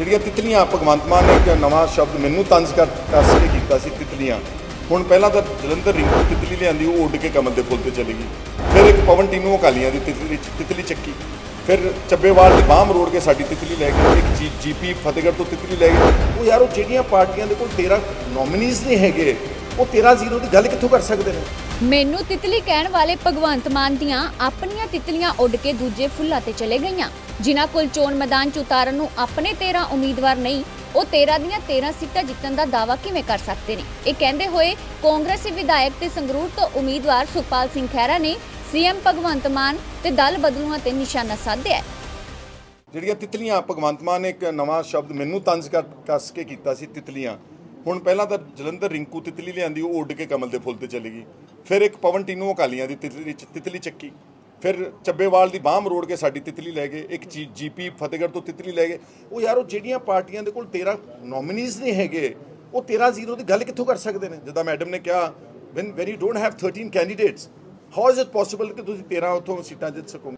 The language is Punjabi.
ਜਿਹੜੀਆਂ ਤਿਤਲੀਆਂ ਭਗਵੰਤ ਮਾਨ ਨੇ ਇੱਕ ਨਵਾਂ ਸ਼ਬਦ ਮੈਨੂੰ ਤੰਜ ਕਰ ਕੱਸ ਕੀਤਾ ਸੀ ਤਿਤਲੀਆਂ, ਹੁਣ ਪਹਿਲਾਂ ਤਾਂ ਜਲੰਧਰ ਰਿੰਕੂ ਤਿਤਲੀ ਲਿਆਂਦੀ, ਉਹ ਉੱਡ ਕੇ ਕਮਲ ਦੇ ਫੁੱਲ ਤੇ ਚਲੀ ਗਈ। ਫਿਰ ਇੱਕ ਪਵਨ ਟੀਨੂ ਅਕਾਲੀਆਂ ਦੀ ਤਿਤਲੀ ਤਿਤਲੀ ਚੱਕੀ। ਫਿਰ ਚੱਬੇਵਾਲ ਦੇ ਬਾਹਮ ਰੋੜ ਕੇ ਸਾਡੀ ਤਿਤਲੀ ਲੈ ਗਈ, ਇੱਕ ਜੀ ਜੀਪੀ ਫਤਿਹਗੜ੍ਹ ਤੋਂ ਤਿਤਲੀ ਲੈ ਗਈ। ਉਹ ਯਾਰ, ਉਹ ਜਿਹੜੀਆਂ ਪਾਰਟੀਆਂ ਦੇ ਕੋਲ 13 ਨੋਮੀਨੀਜ਼ ਨਹੀਂ ਹੈਗੇ ਉਹ 13 ਜ਼ੀਰੋ ਦੀ ਗੱਲ ਕਿੱਥੋਂ ਕਰ ਸਕਦੇ ਨੇ? ਮੈਨੂੰ ਤਿਤਲੀ ਕਹਿਣ ਵਾਲੇ ਭਗਵੰਤ ਮਾਨ ਦੀਆਂ ਆਪਣੀਆਂ ਤਿਤਲੀਆਂ ਉੱਡ ਕੇ ਦੂਜੇ ਫੁੱਲਾਂ ਤੇ ਚਲੇ ਗਈਆਂ। ਜਿਨ੍ਹਾਂ ਕੋਲ ਚੋਣ ਮੈਦਾਨ 'ਚ ਉਤਾਰਨ ਨੂੰ ਆਪਣੇ 13 ਉਮੀਦਵਾਰ ਨਹੀਂ ਉਹ 13 ਦੀਆਂ 13 ਸੀਟਾਂ ਜਿੱਤਣ ਦਾ ਦਾਅਵਾ ਕਿਵੇਂ ਕਰ ਸਕਦੇ ਨੇ? ਇਹ ਕਹਿੰਦੇ ਹੋਏ ਕਾਂਗਰਸੀ ਵਿਧਾਇਕ ਤੇ ਸੰਗਰੂਰ ਤੋਂ ਉਮੀਦਵਾਰ ਸੁਖਪਾਲ ਸਿੰਘ ਖਹਿਰਾ ਨੇ ਸੀਐਮ ਭਗਵੰਤ ਮਾਨ ਤੇ ਦਲ ਬਦਲੂਆਂ ਤੇ ਨਿਸ਼ਾਨਾ ਸਾਧਿਆ ਹੈ। ਜਿਹੜੀਆਂ ਤਿਤਲੀਆਂ ਭਗਵੰਤ ਮਾਨ ਨੇ ਇੱਕ ਨਵਾਂ ਸ਼ਬਦ ਮੈਨੂੰ ਤੰਜ ਕਰ ਕੱਸ ਕੇ ਕੀਤਾ ਸੀ ਤਿਤਲੀਆਂ। ਹੁਣ ਪਹਿਲਾਂ ਤਾਂ ਜਲੰਧਰ ਰਿੰਕੂ ਤਿਤਲੀ ਲਿਆਂਦੀ, ਉਹ ਉੱਡ ਕੇ ਕਮਲ ਦੇ ਫੁੱਲ ਤੇ ਚਲੀ ਗਈ। ਫਿਰ ਇੱਕ ਪਵਨ ਟੀਨੂ ਅਕਾਲੀਆਂ ਦੀ ਤਿਤਲੀ ਤਿਤਲੀ ਚੱਕੀ। ਫਿਰ ਚੱਬੇਵਾਲ ਦੀ ਬਾਹਮ ਰੋੜ ਕੇ ਸਾਡੀ ਤਿਤਲੀ ਲੈ ਗਏ। ਇੱਕ ਜੀ ਜੀਪੀ ਫਤਿਹਗੜ੍ਹ ਤੋਂ ਤਿਤਲੀ ਲੈ ਗਏ। ਉਹ ਯਾਰ, ਉਹ ਜਿਹੜੀਆਂ ਪਾਰਟੀਆਂ ਦੇ ਕੋਲ 13 ਨੋਮੀਨੀਜ਼ ਨਹੀਂ ਹੈਗੇ, ਉਹ 13 ਜ਼ੀਰੋ ਦੀ ਗੱਲ ਕਿੱਥੋਂ ਕਰ ਸਕਦੇ ਨੇ? ਜਿੱਦਾਂ ਮੈਡਮ ਨੇ ਕਿਹਾ when when you don't have 13 candidates how is it possible ਕਿ ਤੁਸੀਂ 13 ਉੱਥੋਂ ਸੀਟਾਂ ਜਿੱਤ ਸਕੋਗੇ?